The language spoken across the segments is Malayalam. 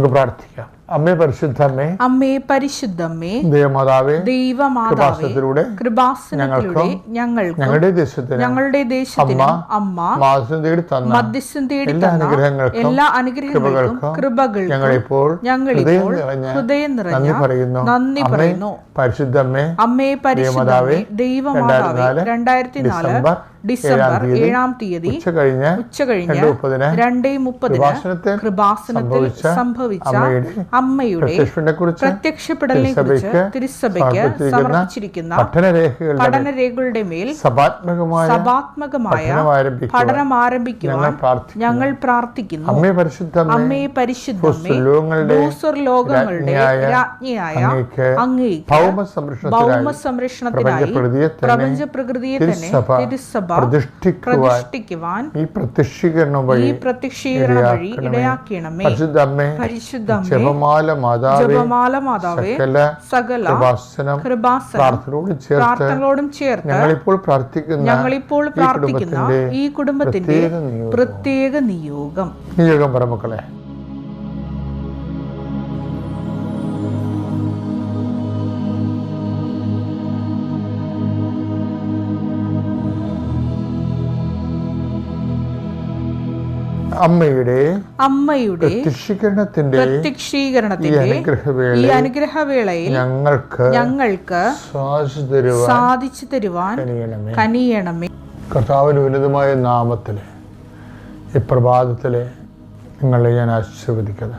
നമുക്ക് പ്രാർത്ഥിക്കാം അമ്മേ പരിശുദ്ധമ്മേ അമ്മേ പരിശുദ്ധമ്മേ ദേവമാതാവേ ദൈവമാതാവേ കൃപാസനത്തിലൂടെ ഞങ്ങൾ ഞങ്ങളുടെ ദേശത്തിന് ഞങ്ങളുടെ ദേശത്തിനും അമ്മ മാസം തേടി തന്ന മധ്യസ്ഥം തേടി എല്ലാ അനുഗ്രഹങ്ങൾക്കും എല്ലാ അനുഗ്രഹങ്ങൾക്കും കൃപകൾ ഞങ്ങളിപ്പോൾ ഞങ്ങളിപ്പോൾ ഹൃദയം നിറഞ്ഞ ഹൃദയം നിറഞ്ഞു നന്ദി പറയുന്നു. നന്ദി പറയുന്നു. പരിശുദ്ധമ്മേ അമ്മേ പരിശുദ്ധമേ ദൈവമാതാവേ രണ്ടായിരത്തി നാല് ഡിസംബർ ഏഴാം തീയതി ഉച്ച കഴിഞ്ഞ് ഉച്ച കഴിഞ്ഞ് രണ്ട് മുപ്പതിന് കൃപാസനത്തിൽ സംഭവിച്ച അമ്മയുടെ പ്രത്യക്ഷപ്പെടലിനെ കുറിച്ച് തിരുസഭയ്ക്ക് സമർപ്പിച്ചിരിക്കുന്ന പഠനരേഖകളുടെ മേൽ സഭാത്മകമായ സഭാത്മകമായ പഠനം ആരംഭിക്കുവാൻ ഞങ്ങൾ പ്രാർത്ഥിക്കുന്നു. അമ്മയെ പരിശുദ്ധ അമ്മേ പരിശുദ്ധ ലോകങ്ങളുടെ രാജ്ഞിയായ അങ്ങേക്ക് ഭൗമ സംരക്ഷണത്തിനായി പ്രപഞ്ച പ്രകൃതിയെ തന്നെ തിരുസഭ പ്രതിഷ്ഠിക്കുവാൻ ഈ പ്രത്യക്ഷീകരണം വഴി പരിശുദ്ധ ഇടയാക്കണമേ പരിശുദ്ധമ്മേ പരിശുദ്ധമേ ജപമാല മാതാവേ ജപമാല മാതാവേ സകല കൃപാസനം പ്രാർത്ഥനയോട് ചേർത്ത് പ്രാർത്ഥനകളോടും ചേർത്ത് ഞങ്ങളിപ്പോൾ പ്രാർത്ഥിക്കുന്ന ഞങ്ങളിപ്പോൾ ഈ പ്രാർത്ഥിക്കുന്ന കുടുംബത്തിന്റെ ഈ കുടുംബത്തിന്റെ പ്രത്യേക നിയോഗം. പ്രത്യേക നിയോഗം നിയോഗം പറ മക്കളെ അമ്മയുടെ അമ്മയുടെ പ്രത്യക്ഷീകരണത്തിന്റെ ഈ അനുഗ്രഹവേളയിൽ ഞങ്ങൾക്ക് ഞങ്ങൾക്ക് സാധിച്ചു തരുവാൻ കനിയണമേ. കർത്താവിന് ഉന്നതമായ നാമത്തിൽ ഈ പ്രഭാതത്തിലെ നിങ്ങളെ ഞാൻ ആശീർവദിക്കുന്നു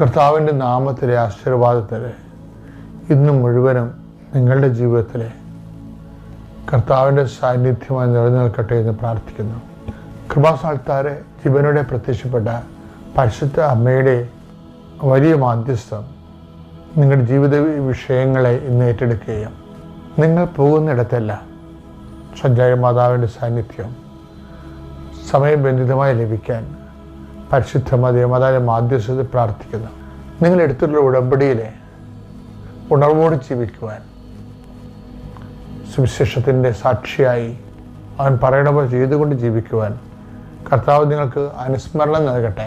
കർത്താവിന്റെ നാമത്തിലെ ആശീർവാദത്തിലെ ഇന്ന് മുഴുവനും നിങ്ങളുടെ ജീവിതത്തിലെ കർത്താവിന്റെ സാന്നിധ്യമായി നിലനിൽക്കട്ടെ എന്ന് പ്രാർത്ഥിക്കുന്നു. കൃപാസാൽത്താരെ ജീവനോടെ പ്രത്യക്ഷപ്പെട്ട പരിശുദ്ധ അമ്മയുടെ വലിയ മാധ്യസ്ഥം നിങ്ങളുടെ ജീവിത വിഷയങ്ങളെ ഇന്ന് ഏറ്റെടുക്കുകയും നിങ്ങൾ പോകുന്നിടത്തല്ല സഞ്ചാര മാതാവിന്റെ സാന്നിധ്യം സമയബന്ധിതമായി ലഭിക്കാൻ പരിശുദ്ധ മതമാതാവിന്റെ മാധ്യസ്ഥത പ്രാർത്ഥിക്കുന്നു. നിങ്ങൾ എടുത്തിട്ടുള്ള ഉടമ്പടിയിലെ ഉണർവോട് ജീവിക്കുവാൻ സുവിശേഷത്തിന്റെ സാക്ഷിയായി അവൻ പറയണ പോലെ ചെയ്തുകൊണ്ട് ജീവിക്കുവാൻ കർത്താവ് നിങ്ങൾക്ക് അനുസ്മരണം നൽകട്ടെ.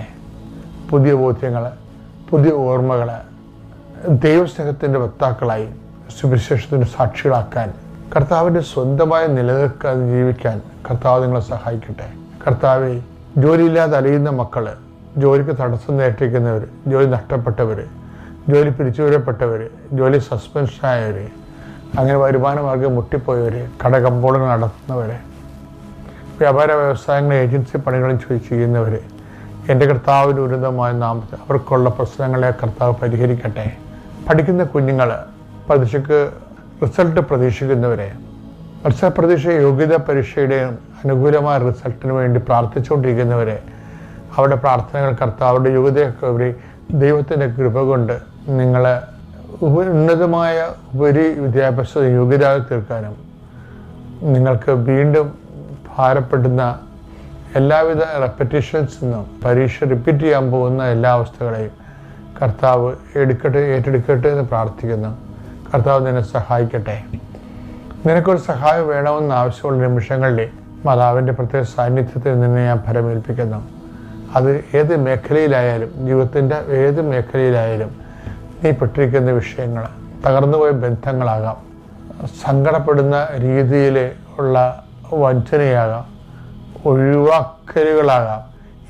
പുതിയ ബോധ്യങ്ങൾ പുതിയ ഓർമ്മകൾ ദൈവസ്നേഹത്തിന്റെ വക്താക്കളായി സുവിശേഷത്തിന് സാക്ഷികളാക്കാൻ കർത്താവിന്റെ സ്വന്തമായി നിലനിൽക്കാൻ ജീവിക്കാൻ കർത്താവ് നിങ്ങളെ സഹായിക്കട്ടെ. കർത്താവെ ജോലിയില്ലാതെ അലയുന്ന മക്കൾ ജോലിക്ക് തടസ്സം നേട്ടിരിക്കുന്നവർ ജോലി നഷ്ടപ്പെട്ടവർ ജോലി പിരിച്ചുവിടപ്പെട്ടവർ ജോലി സസ്പെൻഷനായവർ അങ്ങനെ വരുമാന മാർഗം മുട്ടിപ്പോയവർ കടകമ്പോളങ്ങൾ നടത്തുന്നവർ വ്യാപാര വ്യവസായങ്ങൾ ഏജൻസി പണികളും ചെയ്യുന്നവർ എന്റെ കർത്താവിന്റെ ഉന്നതമായ നാമത്തിൽ അവർക്കുള്ള പ്രശ്നങ്ങളെ കർത്താവ് പരിഹരിക്കട്ടെ. പഠിക്കുന്ന കുഞ്ഞുങ്ങൾ പരീക്ഷയ്ക്ക് റിസൾട്ട് പ്രതീക്ഷിക്കുന്നവരെ മത്സര പ്രതീക്ഷ യോഗ്യതാ പരീക്ഷയുടെ അനുകൂലമായ റിസൾട്ടിന് വേണ്ടി പ്രാർത്ഥിച്ചുകൊണ്ടിരിക്കുന്നവരെ അവരുടെ പ്രാർത്ഥനകൾ കർത്താവിന്റെ യോഗ്യതയൊക്കെ ഉപരി ദൈവത്തിന്റെ കൃപ കൊണ്ട് നിങ്ങളെ ഉന്നതമായ ഉപരി വിദ്യാഭ്യാസ യോഗ്യത തീർക്കാനും നിങ്ങൾക്ക് വീണ്ടും ഭാരപ്പെടുന്ന എല്ലാവിധ റെപ്പറ്റീഷൻസ് നിന്നും പരീക്ഷ റിപ്പീറ്റ് ചെയ്യാൻ പോകുന്ന എല്ലാ അവസ്ഥകളെയും കർത്താവ് എടുക്കട്ടെ ഏറ്റെടുക്കട്ടെ എന്ന് പ്രാർത്ഥിക്കുന്നു. കർത്താവ് നിന്നെ സഹായിക്കട്ടെ. നിനക്കൊരു സഹായം വേണമെന്ന് ആവശ്യമുള്ള നിമിഷങ്ങളിൽ മാതാവിന്റെ പ്രത്യേക സാന്നിധ്യത്തിൽ നിന്നെ ഞാൻ ഫലമേൽപ്പിക്കുന്നു അത് ഏത് മേഖലയിലായാലും ജീവിതത്തിന്റെ ഏത് മേഖലയിലായാലും നീ പെട്ടിരിക്കുന്ന വിഷയങ്ങൾ തകർന്നുപോയ ബന്ധങ്ങളാകാം. സങ്കടപ്പെടുന്ന രീതിയിൽ ഉള്ള വഞ്ചനയാകാം ഒഴിവാക്കലുകളാകാം.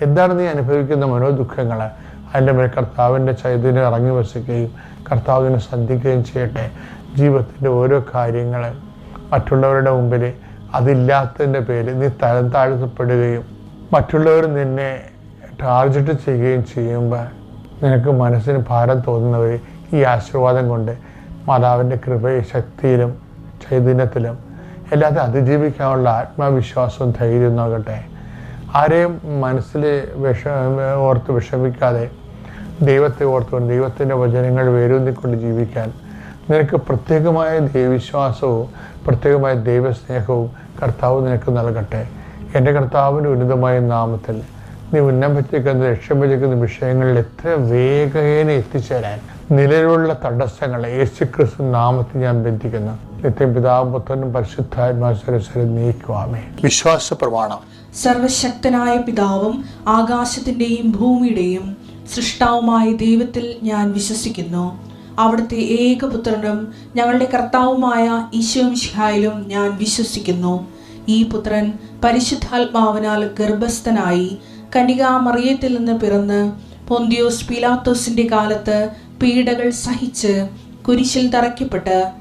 എന്താണ് നീ അനുഭവിക്കുന്ന മനോദുഃഖങ്ങൾ അതിന്റെ മേൽ കർത്താവിന്റെ ചൈതന്യം ഇറങ്ങി വസിക്കുകയും കർത്താവിനെ സന്ധിക്കുകയും ചെയ്യട്ടെ. ജീവിതത്തിന്റെ ഓരോ കാര്യങ്ങൾ മറ്റുള്ളവരുടെ മുമ്പിൽ അതില്ലാത്തതിന്റെ പേര് നീ തരം താഴ്ത്തപ്പെടുകയും മറ്റുള്ളവർ നിന്നെ ടാർജറ്റ് ചെയ്യുകയും ചെയ്യുമ്പോൾ നിനക്ക് മനസ്സിന് ഭാരം തോന്നുന്നവർ ഈ ആശീർവാദം കൊണ്ട് മാതാവിന്റെ കൃപയും ശക്തിയിലും ചൈതന്യത്തിലും എല്ലാത്തെ അതിജീവിക്കാനുള്ള ആത്മവിശ്വാസവും ധൈര്യവും നോക്കട്ടെ ആരെയും മനസ്സിൽ വിഷ ഓർത്ത് വിഷമിക്കാതെ ദൈവത്തെ ഓർത്തുകൊണ്ട് ദൈവത്തിന്റെ വചനങ്ങൾ വേരൂന്നിക്കൊണ്ട് ജീവിക്കാൻ നിനക്ക് പ്രത്യേകമായ ദൈവവിശ്വാസവും പ്രത്യേകമായ ദൈവസ്നേഹവും കർത്താവ് നിനക്ക് നൽകട്ടെ. എന്റെ കർത്താവിന്റെ ഉന്നതമായ നാമത്തിൽ നീ ഉന്നം വെച്ചിരിക്കുന്ന ലക്ഷ്യം വെച്ചിരിക്കുന്ന വിഷയങ്ങളിൽ എത്ര വേഗേന എത്തിച്ചേരാൻ നിലവിലുള്ള തടസ്സങ്ങളെ യേശു ക്രിസ്തു നാമത്തിൽ ഞാൻ ബന്ധിക്കുന്നു. നിത്യം പിതാവും പുത്രനും പരിശുദ്ധാത്മാസരസ്വരം നീക്കുവാമേ വിശ്വാസ പ്രമാണം സർവശക്തനായ പിതാവും ആകാശത്തിന്റെയും ഭൂമിയുടെയും സൃഷ്ടാവുമായ ദൈവത്തിൽ ഞാൻ വിശ്വസിക്കുന്നു. അവിടുത്തെ ഏകപുത്രനും ഞങ്ങളുടെ കർത്താവുമായ ഈശോമിഷിഹായിലും ഞാൻ വിശ്വസിക്കുന്നു. ഈ പുത്രൻ പരിശുദ്ധാത്മാവിനാൽ ഗർഭസ്ഥനായി കന്യകാമറിയത്തിൽ നിന്ന് പിറന്ന് പൊന്തിയോസ് പിലാത്തോസിന്റെ കാലത്ത് പീഡകൾ സഹിച്ച് കുരിശിൽ തറയ്ക്കപ്പെട്ട്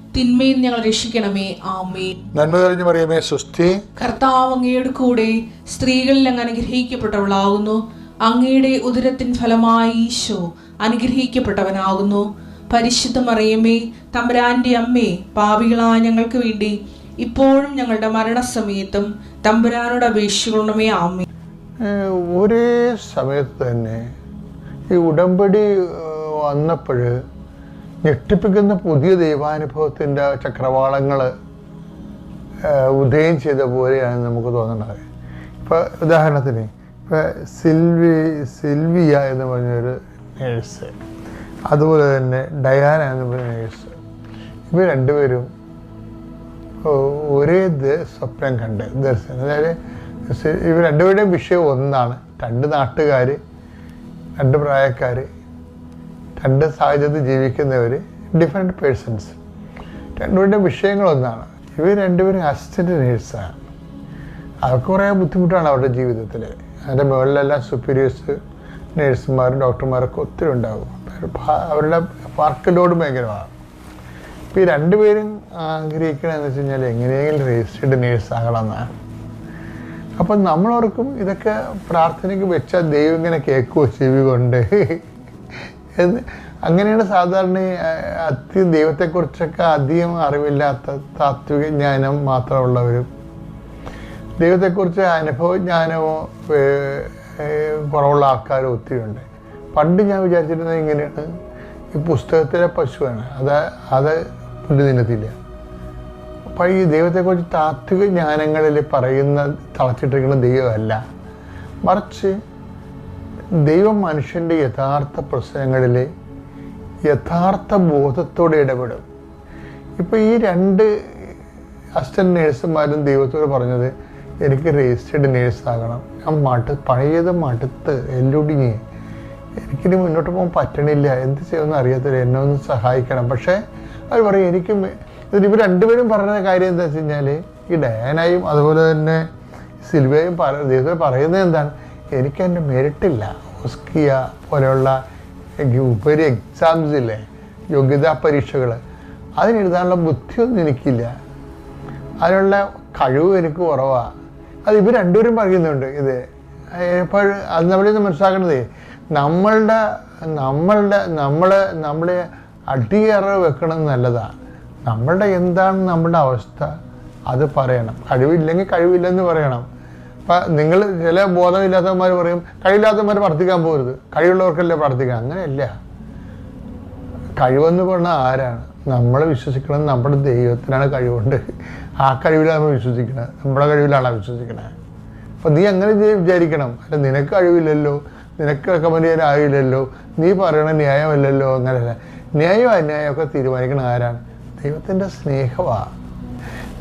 തിന്മയിൽ ഞങ്ങൾ രക്ഷിക്കണമേ. ആമേ നന്മ തെളിഞ്ഞു പറയുമേ സുസ്ഥി കർത്താവ് അങ്ങയുടെ കൂടെ സ്ത്രീകളിൽ അങ്ങ് അനുഗ്രഹിക്കപ്പെട്ടവളാകുന്നു. അങ്ങയുടെ ഉദരത്തിൻ ഫലമായി ഈശോ അനുഗ്രഹിക്കപ്പെട്ടവനാകുന്നു. പരിശുദ്ധ മറിയമ്മേ തമ്പുരാന്റെ അമ്മേ പാപികളായ ഞങ്ങൾക്ക് വേണ്ടി ഇപ്പോഴും ഞങ്ങളുടെ മരണസമയത്തും തമ്പുരാനോട് അപേക്ഷിക്കണമേ. ആമേ ഒരേ സമയത്ത് തന്നെ ഈ ഉടമ്പടി വന്നപ്പോൾ ഞെട്ടിപ്പിക്കുന്ന പുതിയ ദൈവാനുഭവത്തിന്റെ ചക്രവാളങ്ങൾ ഉദയം ചെയ്ത പോലെയാണ് നമുക്ക് തോന്നുന്നത്. ഇപ്പോൾ ഉദാഹരണത്തിന് ഇപ്പോൾ സിൽവി സിൽവിയ എന്ന് പറഞ്ഞൊരു നേഴ്സ് അതുപോലെ തന്നെ ഡയാന എന്ന് പറഞ്ഞ നേഴ്സ് ഇവർ രണ്ടുപേരും ഒരേ സ്വപ്നം കണ്ട് ദർശനം. അതായത് ഇവർ രണ്ടുപേരുടെയും വിഷയം ഒന്നാണ്. രണ്ട് നാട്ടുകാർ രണ്ട് പ്രായക്കാർ രണ്ട് സാഹചര്യത്തിൽ ജീവിക്കുന്നവർ ഡിഫറെന്റ് പേഴ്സൺസ് രണ്ടുപേരുടെ വിഷയങ്ങളൊന്നാണ് ഇവർ രണ്ടുപേരും അസിസ്റ്റന്റ് നേഴ്സാണ് അവർക്ക് കുറേ ബുദ്ധിമുട്ടാണ് അവരുടെ ജീവിതത്തിൽ അതിന്റെ മുകളിലെല്ലാം സുപ്പീരിയേഴ്സ് നേഴ്സുമാരും ഡോക്ടർമാരൊക്കെ ഒത്തിരി ഉണ്ടാകും അവരുടെ വർക്ക് ലോഡ് ഭയങ്കരമാണ്. ഇപ്പോൾ ഈ രണ്ടുപേരും ആഗ്രഹിക്കണമെന്ന് വെച്ച് കഴിഞ്ഞാൽ എങ്ങനെയെങ്കിലും രജിസ്റ്റേഡ് നേഴ്സ് ആകണമെന്നാണ്. അപ്പം നമ്മളോർക്കും ഇതൊക്കെ പ്രാർത്ഥനയ്ക്ക് വെച്ചാൽ ദൈവം ഇങ്ങനെ കേൾക്കുമോ ചെവി കൊണ്ട്? അങ്ങനെയാണ് സാധാരണ അതി ദൈവത്തെക്കുറിച്ചൊക്കെ അധികം അറിവില്ലാത്ത താത്വിക ജ്ഞാനം മാത്രമുള്ളവരും. ദൈവത്തെക്കുറിച്ച് അനുഭവജ്ഞാനമോ കുറവുള്ള ആൾക്കാരും ഒത്തിരി ഉണ്ട് പണ്ട് ഞാൻ വിചാരിച്ചിരുന്നത് ഇങ്ങനെയാണ്. ഈ പുസ്തകത്തിലെ പശുവാണ്. അത് അത് പുല്ല് തിന്നത്തില്ല. അപ്പോൾ ഈ ദൈവത്തെക്കുറിച്ച് താത്വിക ജ്ഞാനങ്ങളിൽ പറയുന്ന തളച്ചിട്ടിരിക്കുന്ന ദൈവമല്ല. മറിച്ച് ദൈവം മനുഷ്യന്റെ യഥാർത്ഥ പ്രശ്നങ്ങളിൽ യഥാർത്ഥ ബോധത്തോടെ ഇടപെടും. ഇപ്പോൾ ഈ രണ്ട് അസിസ്റ്റന്റ് നേഴ്സുമാരും ദൈവത്തോട് പറഞ്ഞത് എനിക്ക് രജിസ്റ്റേർഡ് നേഴ്സ് ആകണം ഞാൻ മട്ട് പഴയത് മടുത്ത് എല്ലൊടിഞ്ഞ് എനിക്കിനി മുന്നോട്ട് പോകാൻ പറ്റണില്ല. എന്ത് ചെയ്യുമെന്ന് അറിയത്തില്ല എന്നെ ഒന്ന് സഹായിക്കണം. പക്ഷേ അവർ പറയും എനിക്കും മെ- ഇവർ രണ്ടുപേരും പറയുന്ന കാര്യം എന്താ വെച്ച് കഴിഞ്ഞാൽ ഈ ഡയാനായും അതുപോലെ തന്നെ സിൽവയും പറ ദൈവത്തിൽ പറയുന്നത് എന്താണ്? എനിക്ക് മെരിട്ടില്ല ഒസ്കിയ പോലെയുള്ള ഉപരി എക്സാംസ് ഇല്ലേ? യോഗ്യതാ പരീക്ഷകൾ അതിനെഴുതാനുള്ള ബുദ്ധിയൊന്നും എനിക്കില്ല. അതിനുള്ള കഴിവ് എനിക്ക് കുറവാണ് അത് ഇവർ രണ്ടുപേരും പറയുന്നുണ്ട് ഇത്. ഇപ്പോൾ അത് നമ്മളിന്ന് മനസ്സിലാക്കേണ്ടത് നമ്മളുടെ നമ്മളുടെ നമ്മൾ നമ്മളെ അടിയേറെ വെക്കണം നല്ലതാണ് നമ്മളുടെ എന്താണ് നമ്മുടെ അവസ്ഥ അത് പറയണം. കഴിവില്ലെങ്കിൽ കഴിവില്ലെന്ന് പറയണം. അപ്പം നിങ്ങൾ ചില ബോധമില്ലാത്തവന്മാർ പറയും കഴിവില്ലാത്തവന്മാർ പ്രാർത്ഥിക്കാൻ പോകരുത് കഴിവുള്ളവർക്കല്ലേ പ്രാർത്ഥിക്കുക അങ്ങനെയല്ല. കഴിവെന്ന് പറഞ്ഞാൽ ആരാണ്? നമ്മൾ വിശ്വസിക്കണം നമ്മുടെ ദൈവത്തിനാണ് കഴിവുണ്ട്. ആ കഴിവിലാണ് നമ്മൾ വിശ്വസിക്കണത്. നമ്മുടെ കഴിവിലാണ് വിശ്വസിക്കണത്. അപ്പം നീ അങ്ങനെ വിചാരിക്കണം. അല്ല നിനക്ക് കഴിവില്ലല്ലോ. നിനക്ക് റെക്കമെൻഡ് ചെയ്യാൻ ആയില്ലല്ലോ നീ പറയണ ന്യായമല്ലല്ലോ. അങ്ങനെയല്ല. ന്യായം അന്യായമൊക്കെ തീരുമാനിക്കണം ആരാണ്? ദൈവത്തിന്റെ സ്നേഹമാണ്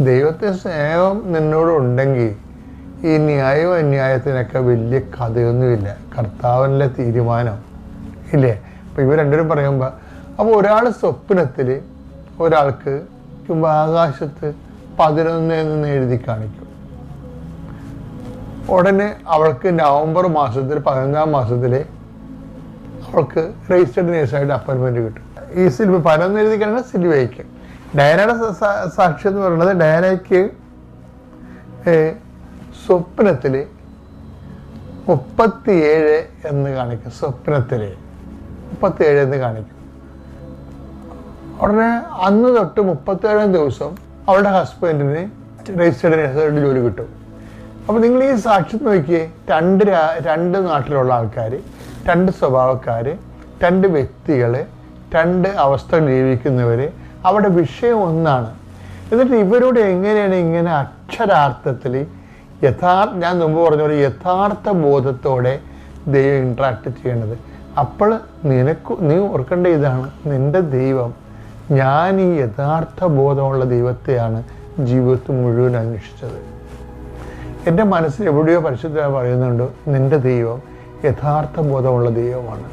ദൈവത്തിന്റെ സ്നേഹം നിന്നോട് ഉണ്ടെങ്കിൽ ഈ ന്യായവും അന്യായത്തിനൊക്കെ വലിയ കഥയൊന്നുമില്ല. കർത്താവിന്റെ തീരുമാനം. ഇല്ലേ? അപ്പോൾ ഇവർ രണ്ടുപേരും പറയുമ്പോൾ അപ്പോൾ ഒരാൾ സ്വപ്നത്തിൽ ഒരാൾക്ക് ആകാശത്ത് പതിനൊന്ന് എന്ന് എഴുതി കാണിക്കും. ഉടനെ അവൾക്ക് നവംബർ മാസത്തിൽ പതിനൊന്നാം മാസത്തിൽ അവൾക്ക് രജിസ്റ്റേർഡ് നേഴ്സായിട്ട് അപ്പോയിൻമെന്റ് കിട്ടും. ഈ സിൽവ പതിനൊന്ന് എഴുതി കഴിഞ്ഞാൽ സിൽവയ്ക്ക് ഡയനയുടെ സാക്ഷ്യം എന്ന് പറയുന്നത് ഡയനയ്ക്ക് സ്വപ്നത്തിൽ മുപ്പത്തിയേഴ് എന്ന് കാണിക്കും സ്വപ്നത്തിൽ മുപ്പത്തിയേഴ് എന്ന് കാണിക്കും. ഉടനെ അന്ന് തൊട്ട് മുപ്പത്തേഴാം ദിവസം അവളുടെ ഹസ്ബൻഡിന് രജിസ്റ്റേഡ് നേഴ്സായിട്ട് ജോലി കിട്ടും. അപ്പോൾ നിങ്ങൾ ഈ സാക്ഷ്യം നോക്കിയേ രണ്ട് രണ്ട് നാട്ടിലുള്ള ആൾക്കാർ രണ്ട് സ്വഭാവക്കാർ രണ്ട് വ്യക്തികൾ രണ്ട് അവസ്ഥ ജീവിക്കുന്നവർ അവരുടെ വിഷയം ഒന്നാണ്. എന്നിട്ട് ഇവരോട് എങ്ങനെയാണ് ഇങ്ങനെ അക്ഷരാർത്ഥത്തിൽ യഥാർത്ഥ ഞാൻ മുമ്പ് പറഞ്ഞ പോലെ യഥാർത്ഥ ബോധത്തോടെ ദൈവം ഇൻട്രാക്ട് ചെയ്യേണ്ടത്. അപ്പോൾ നിനക്ക് നീ ഓർക്കേണ്ട ഇതാണ് നിന്റെ ദൈവം ഞാൻ ഈ യഥാർത്ഥ ബോധമുള്ള ദൈവത്തെയാണ് ജീവിതത്തിൽ മുഴുവൻ അന്വേഷിച്ചത്. എന്റെ മനസ്സിൽ എവിടെയോ പരിശുദ്ധ പറയുന്നുണ്ട് നിന്റെ ദൈവം യഥാർത്ഥ ബോധമുള്ള ദൈവമാണ്.